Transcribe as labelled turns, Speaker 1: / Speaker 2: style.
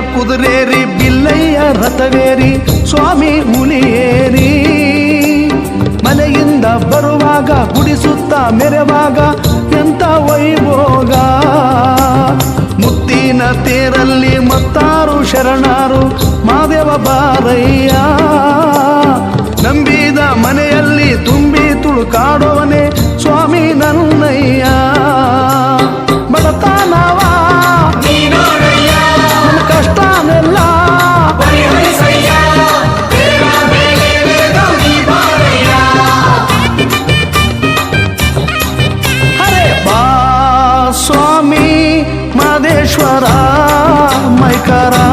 Speaker 1: ಕುದುರೇರಿ, ಬಿಲ್ಲಯ್ಯ ರಥವೇರಿ, ಸ್ವಾಮಿ ಹುಲಿಯೇರಿ ಮನೆಯಿಂದ ಬರುವಾಗ, ಗುಡಿಸುತ್ತ ಮೆರೆವಾಗ ಎಂತ ವೈಭೋಗ. ಮುತ್ತಿನ ತೇರಲ್ಲಿ ಮತ್ತಾರು ಶರಣಾರು, ಮಾದೇವ ಬಾರಯ್ಯ. స్వామి మదేశ్వరా మైకరా